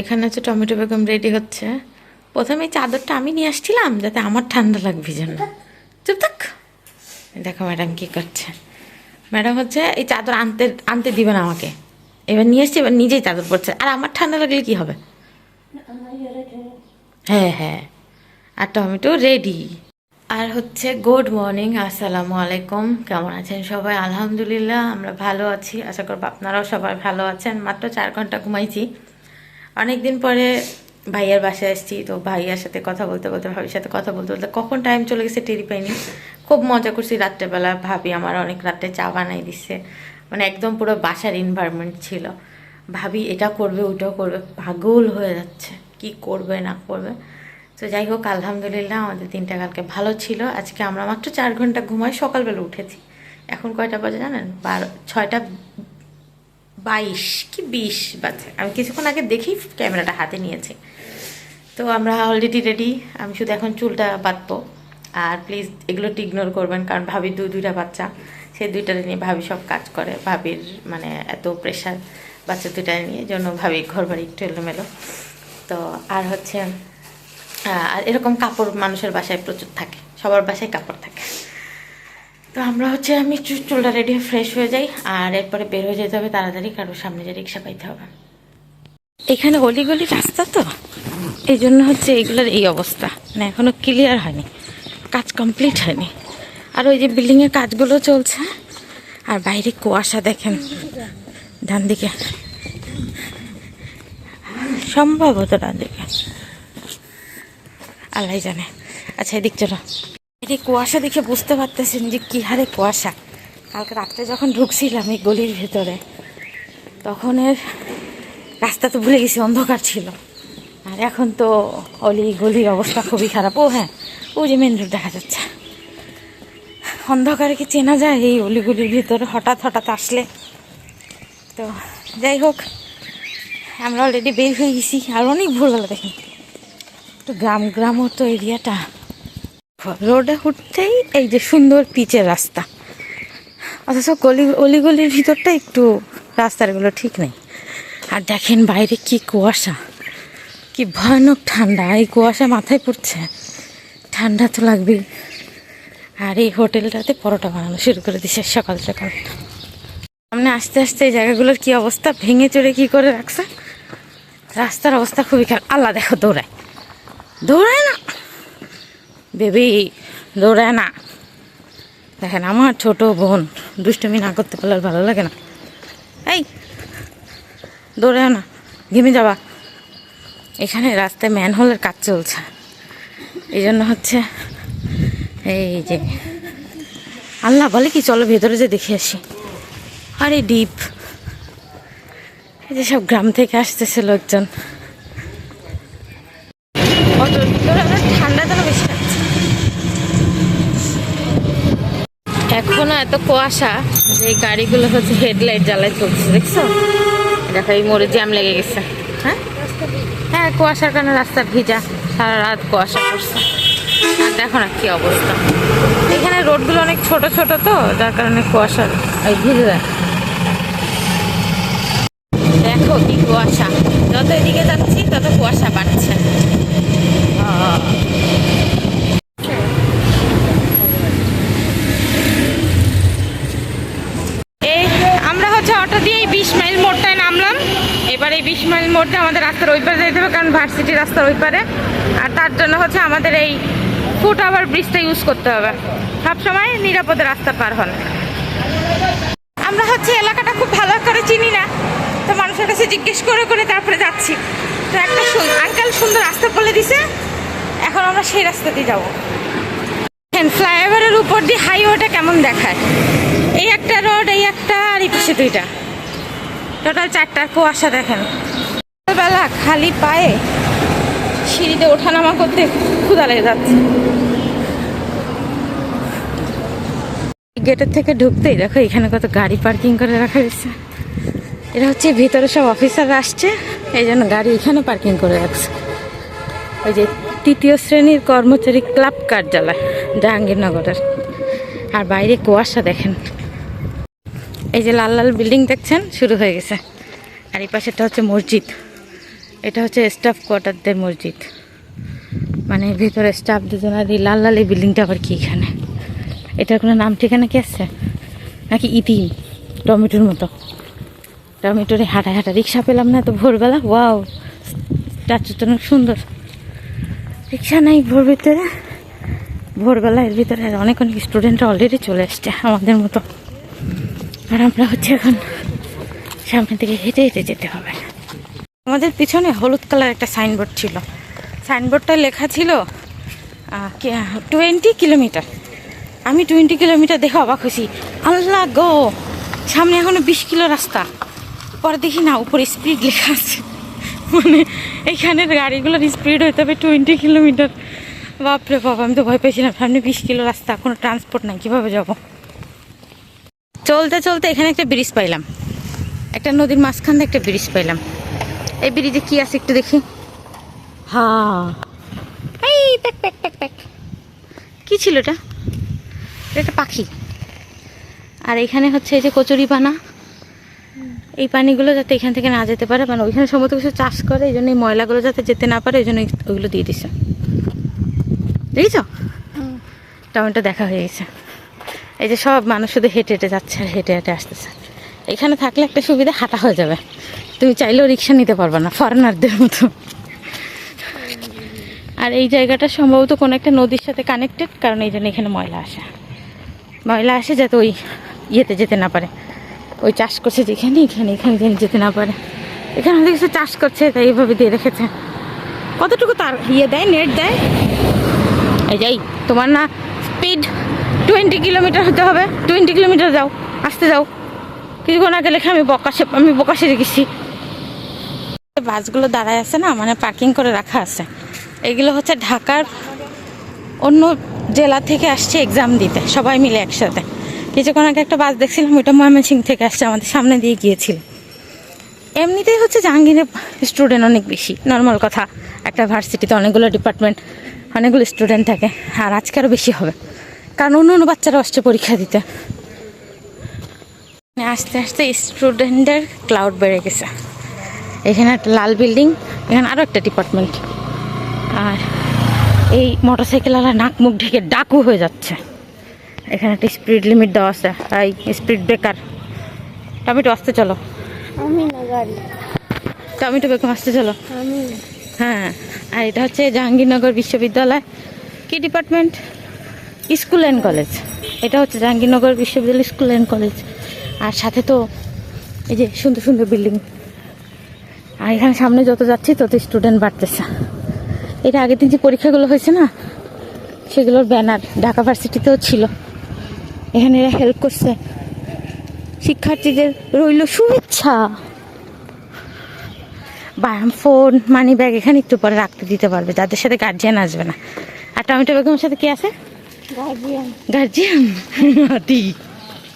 এখানে হচ্ছে tomato Begum ready হচ্ছে। প্রথমে চাদরটা আমি নিয়ে আসছিলাম, যাতে আমার ঠান্ডা লাগবে যেন। চুপ থাক। দেখো ম্যাডাম কি করছে। ম্যাডাম হচ্ছে এই চাদর আনতে আনতে দিবে না আমাকে। এবার নিয়ে এসছি এবার নিজেই চাদর পড়ছে আর আমার ঠান্ডা লাগলে কি হবে? হ্যাঁ হ্যাঁ। আর টমেটো রেডি আর হচ্ছে গুড মর্নিং আসসালামু আলাইকুম। কেমন আছেন সবাই? আলহামদুলিল্লাহ, আমরা ভালো আছি। আশা করব আপনারাও সবাই ভালো আছেন। মাত্র চার ঘণ্টা ঘুমাইছি। অনেক দিন পরে ভাইয়ার বাসায় এসেছি তো ভাইয়ার সাথে কথা বলতে বলতে, ভাবির সাথে কথা বলতে বলতে, কখন টাইম চলে গেছে টেরি পাইনি। খুব মজা করছি রাত্রেবেলা, ভাবি আমার অনেক রাত্রে চা বানাই দিচ্ছে মানে একদম পুরো বাসার এনভায়রনমেন্ট ছিল। ভাবি এটা করবে ওটাও করবে, পাগল হয়ে যাচ্ছে। কি করবে, না করবে? তো যাই হোক, আলহামদুলিল্লাহ আমাদের দিনটা কালকে ভালো ছিল। আজকে আমরা মাত্র চার ঘণ্টা ঘুমাই, সকালবেলা উঠেছি। এখন কয়টা বাজে জানেন? বারো, ছয়টা বাইশ, কি বিশ বাজে। আমি কিছুক্ষণ আগে দেখি ক্যামেরাটা হাতে নিয়েছি। তো আমরা অলরেডি রেডি আমি শুধু এখন চুলটা বাঁধবো। আর প্লিজ এগুলো ইগনোর করবেন, কারণ ভাবির দুই, দুইটা বাচ্চা। সেই দুইটা নিয়ে ভাবি সব কাজ করে। ভাবির মানে এত প্রেশার বাচ্চা দুইটা নিয়ে জন্য ভাবি ঘর বাড়ি একটু এলোমেলো। তো আর হচ্ছে আর এরকম কাপড় মানুষের বাসায় প্রচুর থাকে। সবার বাসায় কাপড় থাকে। তো আমরা হচ্ছে, আমি চুলটা রেডি হয়ে ফ্রেশ হয়ে যাই, আর এরপরে বের হয়ে যেতে হবে তাড়াতাড়ি, কারণ সামনে যে রিক্সা পাইতে হবে। এখানে অলিগলি রাস্তা তো? এই জন্য হচ্ছে এইগুলোর এই অবস্থা। মানে এখনও ক্লিয়ার হয়নি। কাজ কমপ্লিট হয়নি। আর ওই যে বিল্ডিংয়ের কাজগুলো চলছে, আর বাইরে কুয়াশা দেখেন। ডান দিকে। সম্ভবত ডান দিকে। আল্লাহ জানে। আচ্ছা এদিক চলো। এদিকে কুয়াশা দেখে বুঝতে পারতেছেন যে কী হারে কুয়াশা। কালকে রাত্রে যখন ঢুকছিলাম এই গলির ভেতরে, তখন এর রাস্তা তো ভুলে গেছি, অন্ধকার ছিল। আর এখন তো অলি গলির অবস্থা খুবই খারাপ। ও হ্যাঁ ও যে মেন রোড দেখা যাচ্ছে। অন্ধকারে কি চেনা যায় এই অলিগুলির ভিতরে হঠাৎ হঠাৎ আসলে? তো যাই হোক, আমরা অলরেডি বের হয়ে গেছি। আর অনেক ভোরবেলা দেখেন। তো গ্রাম গ্রামও তো এরিয়াটা রোডে উঠতেই এই যে সুন্দর পিচের রাস্তা। অথচ গলি, অলিগলির ভিতরটা একটু রাস্তাগুলো ঠিক নেই। আর দেখেন বাইরে কি কুয়াশা, কি ভয়ানক ঠান্ডা, এই কুয়াশা মাথায় পড়ছে। ঠান্ডা তো লাগবেই। আর এই হোটেলটাতে পরোটা বানানো শুরু করে দিছে সকাল সকাল। সামনে আস্তে আস্তে এই জায়গাগুলোর কি অবস্থা, ভেঙে চড়ে কি করে রাখছে? রাস্তার অবস্থা খুবই খারাপ। আল্লাহ দেখো, দৌড়ায়। দৌড়ায় না বেবি দৌড়ায় না। দেখেন, আমার ছোট বোন দুষ্টুমি না করতে পারলে ভালো লাগে না। এই দৌড়ায় না, ঘেমে যাবা। এখানে রাস্তায় ম্যানহোলের কাজ চলছে। এই জন্য হচ্ছে, এই যে, আল্লাহ বলে কি, চলো ভেতরে যে দেখে আসি। আরে ডিপ, এই যে সব গ্রাম থেকে আসতেছে লোকজন অটোর ভিতরে আবার ঠান্ডা যেন বেশি লাগছে এখনও এত কুয়াশা যে গাড়িগুলো হচ্ছে হেডলাইট জ্বালায় চলছে, দেখছ? দেখো, এই মোড়ে জ্যাম লেগে গেছে। হ্যাঁ? হ্যাঁ কুয়াশার কারণে রাস্তা ভিজা, সারা রাত কুয়াশা পড়ছে। আর দেখো না কি অবস্থা। এখানে রোডগুলো অনেক ছোট ছোট তো, যার কারণে কুয়াশা এই ভিজে যায়। দেখো কি কুয়াশা। যত এদিকে যাচ্ছি, তত কুয়াশা বাড়ছে আহ। এই আমরা হচ্ছে অটো দিয়ে এই বিশ মাইল মোড়টায় নামলাম এবার এই বিশ মাইল মোড়টা আমাদের রাস্তার ওই পারে যেতে হবে, কারণ ভার্সিটি রাস্তার ওই পারে। আর তার জন্য হচ্ছে আমাদের এই ফুট ওভার ব্রিজটা ইউজ করতে হবে। সবসময় নিরাপদে রাস্তা পার হন। আমরা হচ্ছে এলাকাটা খুব ভালো করে চিনি না, তো মানুষের কাছে জিজ্ঞেস করে করে তারপরে যাচ্ছি। তো একটা আঙ্কেল সুন্দর রাস্তা বলে দিছে, এখন আমরা সেই রাস্তা দিয়ে যাব। ফ্লাইওভারের উপর দিয়ে হাইওয়েটা কেমন দেখায়? এই একটা রোড এই একটা, আর এই পাশে দুইটা। টোটাল চারটা কুয়াশা দেখেন। বেলা খালি পায়ে সিঁড়িতে ওঠানামা করতে ক্ষুদা লেগে যাচ্ছে। গেটের থেকে ঢুকতেই দেখো এখানে কত গাড়ি পার্কিং করে রাখা হয়েছে। এটা হচ্ছে ভিতরে সব অফিসার আসছে, এই জন্য গাড়ি এখানে পার্কিং করে রাখছে। ওই যে তৃতীয় শ্রেণির কর্মচারী ক্লাব কার্যালয়, জাহাঙ্গীরনগরের। আর বাইরে কুয়াশা দেখেন। এই যে লাল লাল বিল্ডিং দেখছেন? শুরু হয়ে গেছে। আর এই পাশেটা হচ্ছে মসজিদ। এটা হচ্ছে স্টাফ কোয়ার্টারদের মসজিদ। মানে ভিতরে স্টাফ দুজন আর এই লাল লাল এই বিল্ডিংটা আবার কি এখানে? এটার কোনো নাম ঠিকানা কি আছে? নাকি ইতিম টমেটোর মতো। টমেটোরে হাঁটা হাঁটা রিক্সা পেলাম না তো ভোরবেলা? ওয়াও! স্ট্যাচুটা অনেক সুন্দর। রিক্সা নাই ভোর ভিতরে। ভোরবেলা এর ভিতরে অনেক অনেক স্টুডেন্টরা অলরেডি চলে এসছে আমাদের মতো। আর আমরা হচ্ছে এখন সামনে থেকে হেঁটে হেঁটে যেতে হবে। আমাদের পিছনে হলুদ কালার একটা সাইনবোর্ড ছিল। সাইনবোর্ডটা লেখা ছিল টোয়েন্টি কিলোমিটার আমি টোয়েন্টি কিলোমিটার দেখে অবাক হয়েছি। আল্লাহ গো! সামনে এখনও বিশ কিলো রাস্তা। পরে দেখি না, উপরে স্পিড লেখা আছে। মানে এইখানের গাড়িগুলোর স্পিড হইতে হবে টোয়েন্টি কিলোমিটার বাপরে বাবা আমি তো ভয় পেয়েছিলাম, সামনে বিশ কিলো রাস্তা, কোনো ট্রান্সপোর্ট নাই, কীভাবে যাব? চলতে চলতে এখানে একটা ব্রিজ পাইলাম। একটা নদীর মাঝখান একটা ব্রিজ পাইলাম। এই ব্রিজে কি আছে একটু দেখি। হা এই প্যাক প্যাক প্যাক প্যাক কি ছিল এটা? এটা পাখি। আর এখানে হচ্ছে এই যে কচুরি পানা। এই পানিগুলো যাতে এখান থেকে না যেতে পারে মানে ওইখানে সমস্ত কিছু চাষ করে এই জন্য এই ময়লাগুলো যাতে যেতে না পারে এই জন্য ওইগুলো দিয়ে দিছে। দেখেছ? টমেটো দেখা হয়ে গেছে। এই যে সব মানুষ শুধু হেঁটে হেঁটে যাচ্ছে আর হেঁটে হেঁটে আসতেছে। এখানে থাকলে একটা সুবিধা, হাঁটা হয়ে যাবে। তুমি চাইলেও রিক্সা নিতে পারবে না ফরেনারদের মতো। আর এই জায়গাটা সম্ভবত কোনো একটা নদীর সাথে কানেক্টেড কারণ এই জন্য এখানে ময়লা আসে। ময়লা আসে যাতে ওই ইয়েতে যেতে না পারে। ওই চাষ করছে যেখানে, এখানে এখানে যেতে না পারে। এখানে অনেক কিছু চাষ করছে, তাই এইভাবে দিয়ে রেখেছে। কতটুকু তার ইয়ে দেয় নেট দেয়? এই যাই তোমার না স্পিড টোয়েন্টি কিলোমিটার হতে হবে। টোয়েন্টি কিলোমিটার যাও, আসতে যাও। কিছুক্ষণ আগে লেখে, আমি বকাশে আমি বকাশে রেখেছি। বাসগুলো দাঁড়ায় আছে না মানে পার্কিং করে রাখা আছে। এগুলো হচ্ছে ঢাকার অন্য জেলা থেকে আসছে এক্সাম দিতে, সবাই মিলে একসাথে। কিছুক্ষণ আগে একটা বাস দেখছিলাম, ওইটা ময়মনসিং থেকে আসছে, আমাদের সামনে দিয়ে গিয়েছিল। এমনিতেই হচ্ছে জাহাঙ্গীরের স্টুডেন্ট অনেক বেশি নর্মাল কথা। একটা ভার্সিটিতে অনেকগুলো ডিপার্টমেন্ট অনেকগুলো স্টুডেন্ট থাকে, আর আজকে আরও বেশি হবে। কারণ অন্য অন্য বাচ্চারা আসছে পরীক্ষা দিতে। আস্তে আস্তে স্টুডেন্টদের ক্লাউড বেড়ে গেছে। এখানে একটা লাল বিল্ডিং এখানে আরও একটা ডিপার্টমেন্ট। আর এই মোটরসাইকেলওয়ালা নাক মুখ ঢেকে ডাকু হয়ে যাচ্ছে। এখানে একটা স্পিড লিমিট দেওয়া আছে এই স্পিড ব্রেকার। টমেটো আসতে চলো। আমি না গাড়ি। টমেটো বেগম আসতে চলো। হ্যাঁ আর এটা হচ্ছে জাহাঙ্গীরনগর বিশ্ববিদ্যালয়। কি ডিপার্টমেন্ট? School and college. এটা হচ্ছে জাহাঙ্গীরনগর বিশ্ববিদ্যালয় স্কুল অ্যান্ড কলেজ। আর সাথে তো এই যে সুন্দর সুন্দর বিল্ডিং। আর এখানে সামনে যত যাচ্ছি, তত স্টুডেন্ট বাড়তেছে। এটা আগের দিন যে পরীক্ষাগুলো হয়েছে না, সেগুলোর ব্যানার ঢাকা ভার্সিটিতেও ছিল। এখানে এরা হেল্প করছে। শিক্ষার্থীদের রইল শুভেচ্ছা। ফোন মানি ব্যাগ এখানে একটু পরে রাখতে দিতে পারবে, যাদের সাথে গার্জিয়ান আসবে না। আর টমেটো বেগমের সাথে কি আছে? গার্জিয়ান হাতি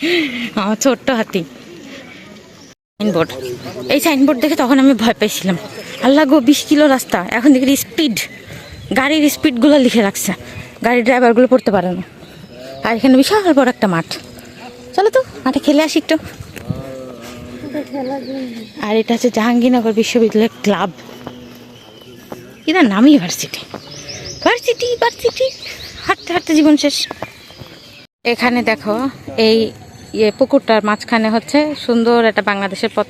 আমার ছোট্ট হাতি। সাইনবোর্ড এই সাইনবোর্ড দেখে তখন আমি ভয় পেয়েছিলাম। আল্লাহ গো, বিশ কিলো রাস্তা। এখন দেখি স্পিড গাড়ির স্পিডগুলো লিখে রাখছে। গাড়ির ড্রাইভারগুলো পড়তে পারে না। আর এখানে বিশাল বড় একটা মাঠ। চলো তো, মাঠে খেলে আসি একটু। আর এটা হচ্ছে জাহাঙ্গীরনগর বিশ্ববিদ্যালয় ক্লাব। এটার নামই ভার্সিটি। Varsity varsity. হাঁটতে হাঁটতে জীবন শেষ। এখানে দেখো, এই ইয়ে পুকুরটার মাঝখানে হচ্ছে সুন্দর একটা বাংলাদেশের পথ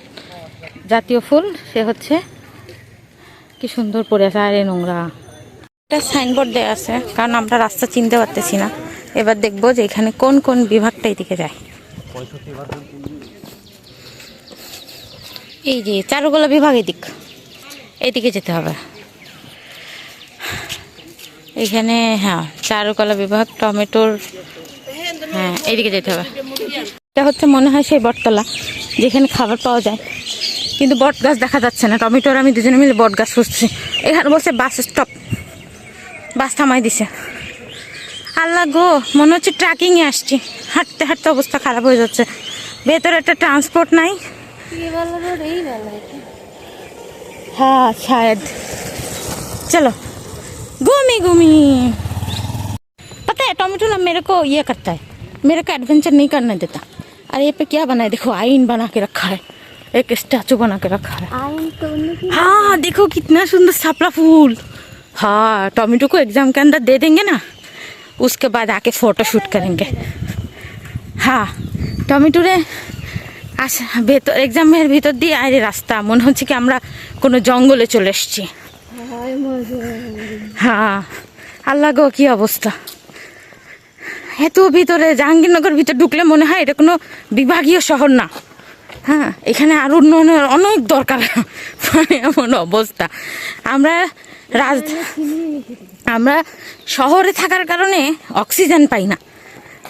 জাতীয় ফুল। সে হচ্ছে কি সুন্দর পড়ে আছে আরে নোংরা। একটা সাইনবোর্ড দেওয়া আছে, কারণ আমরা রাস্তা চিনতে পারতেছি না। এবার দেখব যে এখানে কোন কোন বিভাগটা এদিকে যায়। এই যে চারুকলা বিভাগ এদিক এইদিকে যেতে হবে। এখানে হ্যাঁ চারুকলা বিভাগ টমেটোর হ্যাঁ এইদিকে যেতে হবে। এটা হচ্ছে মনে হয় সেই বটতলা যেখানে খাবার পাওয়া যায়। কিন্তু বট গাছ দেখা যাচ্ছে না। টমেটোর আমি দুজনে মিলে বট গাছ খুঁজছি। এখানে বলছে বাস স্টপ বাস থামাই দিছে। আল্লাহ গো মনে হচ্ছে ট্রাকিংয়ে আসছি। হাঁটতে হাঁটতে অবস্থা খারাপ হয়ে যাচ্ছে। ভেতরে একটা ট্রান্সপোর্ট নাই। হ্যাঁ শায়দ। চলো। यही वाला है क्या? हाँ शायद चलो घूमी घूमी पता है टोमेटो ना मेरे को ये करता है मेरे को एडवेंचर नहीं करने देता अरे ये पे क्या बना है देखो आइन बना के रखा है एक स्टैचू बना के रखा है आयन तो उन्हीं की हाँ देखो कितना सुंदर सापला फूल हाँ टोमेटो को एग्जाम के अंदर दे देंगे ना उसके बाद आके फोटो शूट करेंगे হ্যাঁ টমেটোরে আচ্ছা ভেতর এক্সামের ভিতর দিয়ে আরে রাস্তা মনে হচ্ছে কি আমরা কোনো জঙ্গলে চলে এসেছি হায়, আল্লাহ গো, কি অবস্থা? এত ভিতরে জাহাঙ্গীরনগর ভিতরে ঢুকলে মনে হয় এটা কোনো বিভাগীয় শহর না। হ্যাঁ এখানে আর উন্নয়নের অনেক দরকার। মানে এমন অবস্থা। আমরা রাজ আমরা শহরে থাকার কারণে অক্সিজেন পাই না।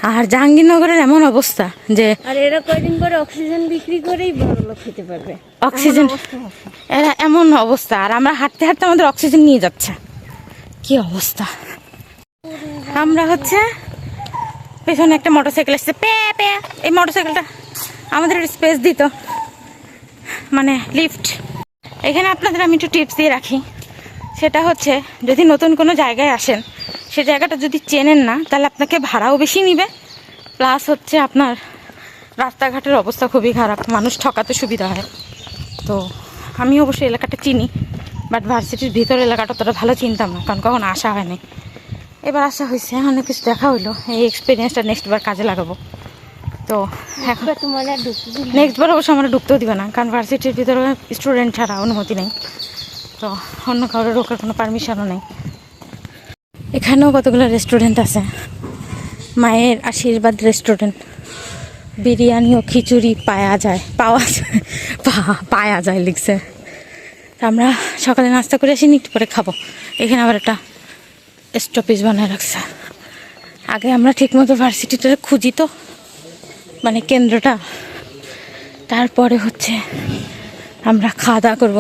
আর জাহাঙ্গীরনগরের এমন অবস্থা যে আর এরা কয়দিন পরে অক্সিজেন বিক্রি করেই বড় লোক খেতে পারবে। অক্সিজেন। এরা এমন অবস্থা। আর আমরা হাঁটতে হাঁটতে আমাদের অক্সিজেন নিয়ে যাচ্ছে। কি অবস্থা? আমরা হচ্ছে পেছনে একটা মোটরসাইকেল এসছে। পে পে এই মোটরসাইকেলটা আমাদের স্পেস দিত। মানে লিফট এখানে আপনাদের আমি একটু টিপস দিয়ে রাখি। সেটা হচ্ছে যদি নতুন কোনো জায়গায় আসেন সে জায়গাটা যদি চেনেন না তাহলে আপনাকে ভাড়াও বেশি নিবে। প্লাস হচ্ছে আপনার রাস্তাঘাটের অবস্থা খুবই খারাপ মানুষ ঠকাতে সুবিধা হয়। তো আমি অবশ্যই এলাকাটা চিনি বাট ভার্সিটির ভিতর এলাকাটা ততটা ভালো চিনতাম না কারণ কখন আসা হয়নি। এবার আসা হয়েছে অনেক কিছু দেখা হইল এই এক্সপিরিয়েন্সটা নেক্সট বার কাজে লাগাবো। তো এখন তোমার না। নেক্সট বার অবশ্য আমরা ঢুকতেও দিবে না কারণ ভার্সিটির ভিতরে স্টুডেন্ট ছাড়া অনুমতি নেই। তো অন্য কারোর ঢোকার কোনো পারমিশনও নেই। এখানেও কতগুলো রেস্টুরেন্ট আছে? মায়ের আশীর্বাদ রেস্টুরেন্ট বিরিয়ানি ও খিচুড়ি পাওয়া যায় পাওয়া যায় পাওয়া যায় লিখছে। আমরা সকালে নাস্তা করে আসি, একটু পরে খাব। এখানে আবার একটা স্টপেজ বানায় রাখছে। আগে আমরা ঠিকমতো ভার্সিটিটা খুঁজি তো মানে কেন্দ্রটা। তারপরে হচ্ছে আমরা খাওয়া দাওয়া করব।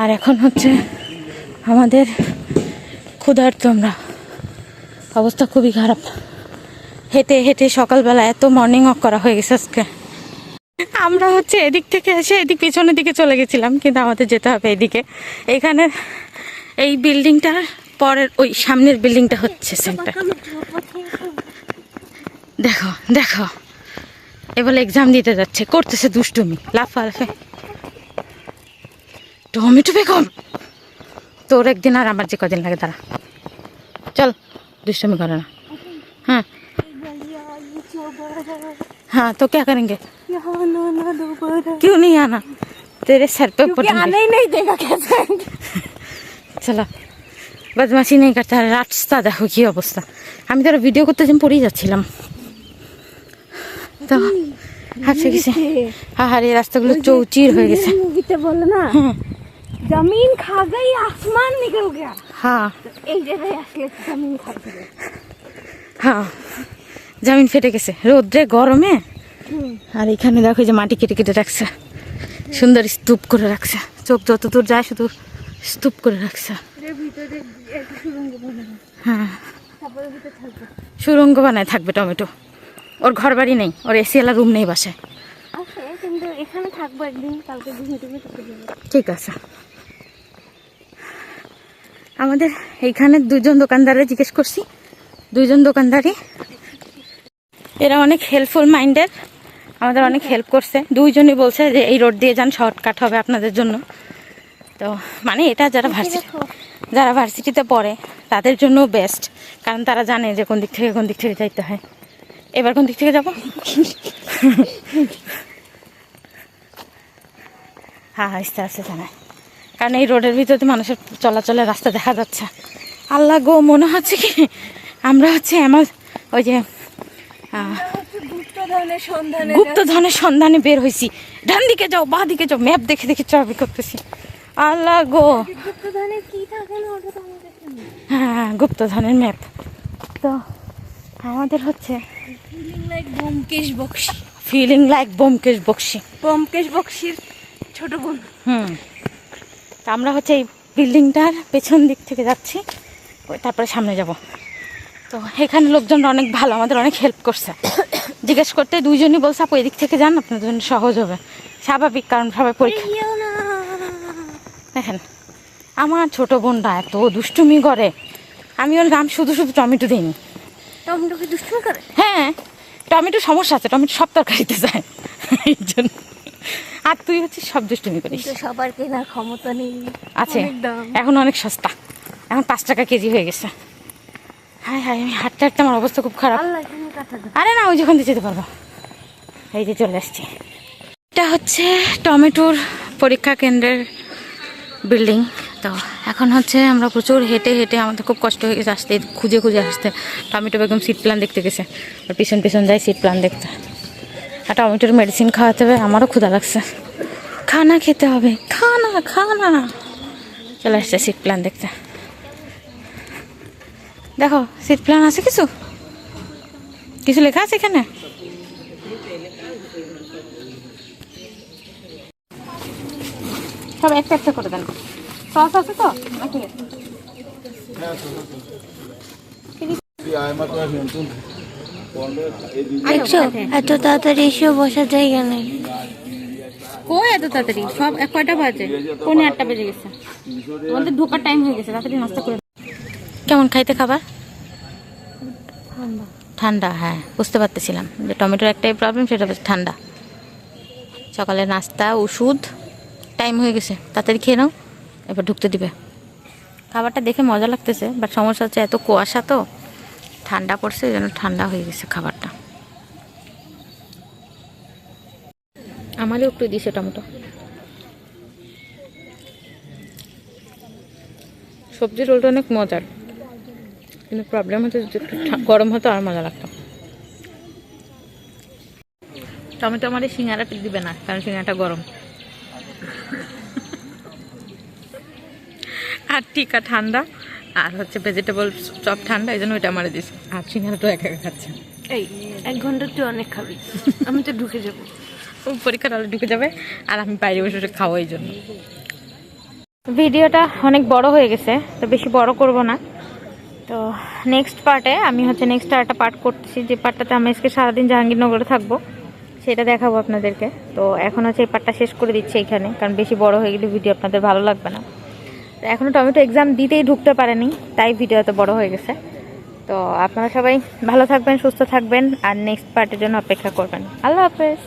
আর এখন হচ্ছে আমাদের ক্ষুধার্ত আমরা। অবস্থা খুবই খারাপ। হেঁটে হেঁটে সকালবেলা এত মর্নিং ওয়াক করা হয়ে গেছে আজকে। আমরা হচ্ছে এদিক থেকে এসে এদিক পিছনের দিকে চলে গেছিলাম, কিন্তু আমাদের যেতে হবে এদিকে। এখানে এই বিল্ডিংটার পরের, ওই সামনের বিল্ডিংটা হচ্ছে সেন্টার দেখো দেখো। এবার এক্সাম দিতে যাচ্ছে, করতেছে দুষ্টুমি লাফা লাফে টমেটো বেগম তোর একদিন আর আমার যে কদিন লাগে দাঁড়া চল দুষ্টুমি করে না हाँ हाँ तो क्या करेंगे यहाँ ना ना दोबारा क्यों नहीं आना तेरे सर पे क्योंकि पड़ेंगे आने ही नहीं देगा कैसे চলো বদমাসি নেই করতে আর রাস্তা দেখো কি অবস্থা আমি তো ভিডিও করতে যেন পড়েই যাচ্ছিলাম তো হাসে গেছে আর এই রাস্তাগুলো চৌচির হয়ে গেছে मूवी ते बोले ना जमीन खा गई आसमान निकल गया হ্যাঁ এই জায়গায় আসলে জমিন খাই ফেলে হ্যাঁ জামিন ফেটে গেছে রোদ্রে গরমে আর এখানে দেখো এই যে মাটি কেটে কেটে রাখছে সুন্দর স্তূপ করে রাখছে চোখ যত দূর যায় শুধু স্তূপ করে রাখছে এর ভিতরে একটা সুরঙ্গ বানানো হ্যাঁ তারপরে ভিতরে থাকবে সুরঙ্গ বানায় থাকবে টমেটো ওর ঘর বাড়ি নেই ওর এসি এলা রুম নেই বাসায় আছে কিন্তু আমাদের এইখানে দুজন দোকানদারে জিজ্ঞেস করছি। দুজন দোকানদারই। এরা অনেক হেল্পফুল মাইন্ডের আমাদের অনেক হেল্প করছে। দুইজনই বলছে যে এই রোড দিয়ে যান শর্টকাট হবে আপনাদের জন্য। তো মানে এটা যারা ভার্সিটি যারা ভার্সিটিতে পড়ে তাদের জন্য বেস্ট কারণ তারা জানে যে কোন দিক থেকে কোন দিক থেকে যাইতে হয়। এবার কোন দিক থেকে যাব? হ্যাঁ আস্তে আস্তে জানায় কারণ এই রোডের ভিতরে মানুষের চলাচলের রাস্তা দেখা যাচ্ছে। আল্লাহ গো মনে হচ্ছে কি আমরা হচ্ছে আমার ওই যে গুপ্ত ধনের সন্ধানে বের হয়েছি। ডান দিকে যাও বা দিকে যাও ম্যাপ দেখে দেখে চর্বি করতেছি। আল্লাহ গো। হ্যাঁ গুপ্ত ধনের ম্যাপ তো আমাদের হচ্ছে feeling like Byomkesh Bakshi. Feeling like Byomkesh Bakshi. Byomkesh বক্সির ছোট বোন। হুম। তা আমরা হচ্ছে এই বিল্ডিংটার পেছন দিক থেকে যাচ্ছি ওই তারপরে সামনে যাব। তো এখানে লোকজনরা অনেক ভালো আমাদের অনেক হেল্প করছে। জিজ্ঞেস করতে দুইজনই বলছে আপু এদিক থেকে যান আপনাদের জন্য সহজ হবে। স্বাভাবিক কারণ সবাই পরীক্ষা। দেখেন আমার ছোট বোনটা এত দুষ্টুমি করে। আমি ওর নাম শুধু শুধু টমেটো দিইনি। টমেটোকে দুষ্টুমি করে? হ্যাঁ টমেটো সমস্যা আছে টমেটো সব তরকারিতে যায়। এই জন্য। আর তুই হচ্ছে সব দুষ্টুমি করিস। সবার কেনার ক্ষমতা নেই। আছে। এখন অনেক সস্তা। এখন পাঁচ টাকা কেজি হয়ে গেছে। হ্যাঁ হ্যাঁ আমি হাঁটতে হাঁটতে আমার অবস্থা খুব খারাপ। আরে না ওই যখন দিয়ে যেতে পারব। এই যে চলে আসছি। এটা হচ্ছে টমেটোর পরীক্ষা কেন্দ্রের বিল্ডিং। তো এখন হচ্ছে আমরা প্রচুর হেঁটে হেঁটে আমাদের খুব কষ্ট হয়ে গেছে আসতে খুঁজে খুঁজে আসতে। টমেটো বেগম সিট প্ল্যান দেখতে গেছে। আর পিছন পিছন যাই সিট প্ল্যান দেখতে। আর টমেটোর মেডিসিন খাওয়াতে হবে আমারও ক্ষুধা লাগছে। খানা খেতে হবে খানা খানা। চলে আসছে সিট প্ল্যান দেখতে। দেখো সিট প্ল্যান আছে কিছু? কিছু লেখা আছে এখানে? সব একটা একটা করে দেন। সস আছে তো? নাকি? দেখছ এত তাড়াতাড়ি এসেও বসার জায়গা নেই। কই এত তাড়াতাড়ি? সব কয়টা বাজে? পৌনে আটটা বেজে গেছে। তোমাদের ঢোকার টাইম হয়ে গেছে তাড়াতাড়ি নাস্তা করে কেমন খাইতে খাবার? ঠান্ডা। হ্যাঁ বুঝতে পারতেছিলাম যে টমেটোর একটাই প্রবলেম সেটা হচ্ছে ঠান্ডা। সকালে নাস্তা ওষুধ টাইম হয়ে গেছে তাড়াতাড়ি খেয়ে নাও এবার ঢুকতে দিবে। খাবারটা দেখে মজা লাগতেছে বাট সমস্যা হচ্ছে এত কুয়াশা তো ঠান্ডা পড়ছে যেন ঠান্ডা হয়ে গেছে খাবারটা। আমারও একটু দিছে টমেটো। সবজি রোলটা অনেক মজার। কিন্তু প্রবলেম হচ্ছে যদি একটু গরম হতো আর মজা লাগতো। টমেটো আমার এই সিঙ্গারাটা দিবে না, কারণ সিঙ্গারাটা গরম। আর টিকা ঠান্ডা। আর হচ্ছে ভেজিটেবল চপ ঠান্ডা এই জন্য ওইটা আমার দিছে। আর সিঙ্গারাটাও একা একা খাচ্ছে। এই এক ঘণ্টা তুই অনেক খাবি। আমি তো ঢুকে যাব। ও পরীক্ষার হলে ঢুকে যাবে আর আমি বাইরে বসে বসে খাব এই জন্য। ভিডিওটা অনেক বড় হয়ে গেছে তো বেশি বড় করব না। তো নেক্সট পার্টে আমি হচ্ছে নেক্সট আরেকটা পার্ট করতেছি যে পার্টটাতে আমি আজকে সারাদিন জাহাঙ্গীরনগরে থাকব সেটা দেখাবো আপনাদেরকে। তো এখন হচ্ছে এই পার্টটা শেষ করে দিচ্ছি এখানে কারণ বেশি বড় হয়ে গেলে ভিডিও আপনাদের ভালো লাগবে না। এখনও টমেটো এক্সাম দিতেই ঢুকতে পারেনি, তাই ভিডিও এত বড় হয়ে গেছে। তো আপনারা সবাই ভালো থাকবেন, সুস্থ থাকবেন, আর নেক্সট পার্টের জন্য অপেক্ষা করবেন। আল্লাহ হাফেজ।